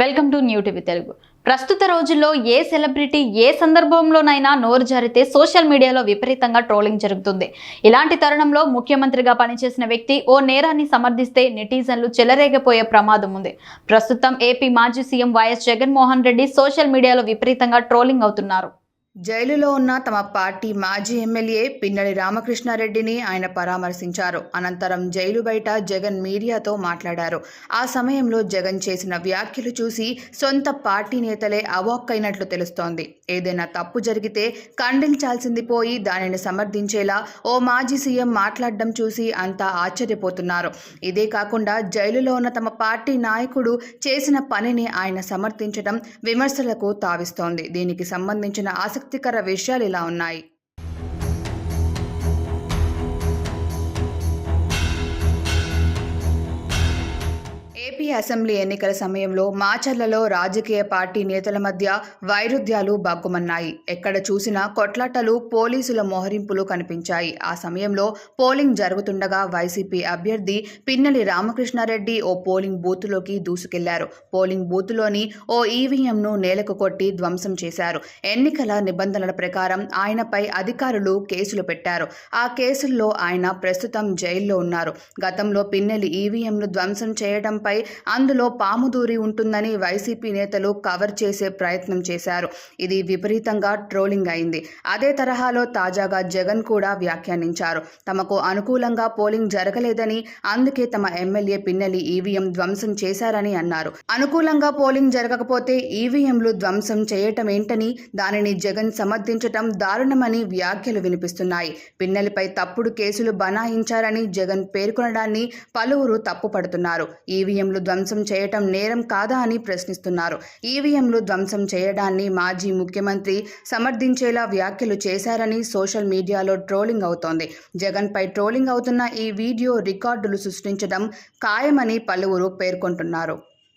Welcome to new TV Telugu. ప్రస్తుత రోజుల్లో ఏ celebrity ఏ సందర్భంలోనైనా నోరు జారితే సోషల్ మీడియాలో విపరీతంగా ట్రోలింగ్ జరుగుతుంది. ఇలాంటి తరుణంలో ముఖ్యమంత్రిగా పనిచేసిన వ్యక్తి ఓ నేరాన్ని సమర్థిస్తే నెటిజన్లు చెలరేగిపోయే ప్రమాదం ఉంది. ప్రస్తుతం ఏపీ మాజీ CM YS Jaganmohan Reddy social మీడియాలో విపరీతంగా ట్రోలింగ్ అవుతున్నారు. జైలులో ఉన్న తమ పార్టీ మాజీ ఎమ్మెల్యే పిన్నడి రామకృష్ణారెడ్డిని ఆయన పరామర్శించారు. అనంతరం జైలు బయట జగన్ మీడియాతో మాట్లాడారు. ఆ సమయంలో జగన్ చేసిన వ్యాఖ్యలు చూసి సొంత పార్టీ నేతలే అవాక్కైనట్లు తెలుస్తోంది. ఏదైనా తప్పు జరిగితే ఖండించాల్సింది పోయి దానిని సమర్థించేలా ఓ మాజీ సీఎం మాట్లాడడం చూసి అంతా ఆశ్చర్యపోతున్నారు. ఇదే కాకుండా జైలులో ఉన్న తమ పార్టీ నాయకుడు చేసిన పనిని ఆయన సమర్థించడం విమర్శలకు తావిస్తోంది. దీనికి సంబంధించిన ఆసక్తికర విషయాలు ఇలా ఉన్నాయి. ఏపీ అసెంబ్లీ ఎన్నికల సమయంలో మాచర్లలో రాజకీయ పార్టీ నేతల మధ్య వైరుధ్యాలు బగ్గుమన్నాయి ఎక్కడ చూసినా కొట్లాటలు పోలీసుల మోహరింపులు కనిపించాయి. ఆ సమయంలో పోలింగ్ జరుగుతుండగా వైసీపీ అభ్యర్థి పిన్నెలి రామకృష్ణారెడ్డి ఓ పోలింగ్ బూత్లోకి దూసుకెళ్ళారు. పోలింగ్ బూత్లోని ఓ ఈవీఎంను నేలకు కొట్టి ధ్వంసం చేశారు. ఎన్నికల నిబంధనల ప్రకారం ఆయనపై అధికారులు కేసులు పెట్టారు. ఆ కేసుల్లో ఆయన ప్రస్తుతం జైల్లో ఉన్నారు. గతంలో పిన్నెలి ఈవీఎంను ధ్వంసం చేయడంపై అందులో పాము దూరి ఉంటుందని వైసీపీ నేతలు కవర్ చేసే ప్రయత్నం చేశారు. ఇది విపరీతంగా ట్రోలింగ్ అయింది. అదే తరహాలో తాజాగా జగన్ కూడా వ్యాఖ్యానించారు. తమకు అనుకూలంగా పోలింగ్ జరగలేదని అందుకే తమ ఎమ్మెల్యే పిన్నెలి ఈవీఎం ధ్వంసం చేశారని అన్నారు. అనుకూలంగా పోలింగ్ జరగకపోతే ఈవీఎంలు ధ్వంసం చేయటం ఏంటని దానిని జగన్ సమర్థించటం దారుణమని వ్యాఖ్యలు వినిపిస్తున్నాయి. పిన్నెలిపై తప్పుడు కేసులు బనాయించారని జగన్ పేర్కొనడాన్ని పలువురు తప్పుపడుతున్నారు. ఈవీఎంలు ధ్వంసం చేయటం నేరం కాదా అని ప్రశ్నిస్తున్నారు. ఈవీఎంలు ధ్వంసం చేయడాన్ని మాజీ ముఖ్యమంత్రి సమర్థించేలా వ్యాఖ్యలు చేశారని సోషల్ మీడియాలో ట్రోలింగ్ అవుతోంది. జగన్పై ట్రోలింగ్ అవుతున్న ఈ వీడియో రికార్డులు సృష్టించడం ఖాయమని పలువురు పేర్కొంటున్నారు.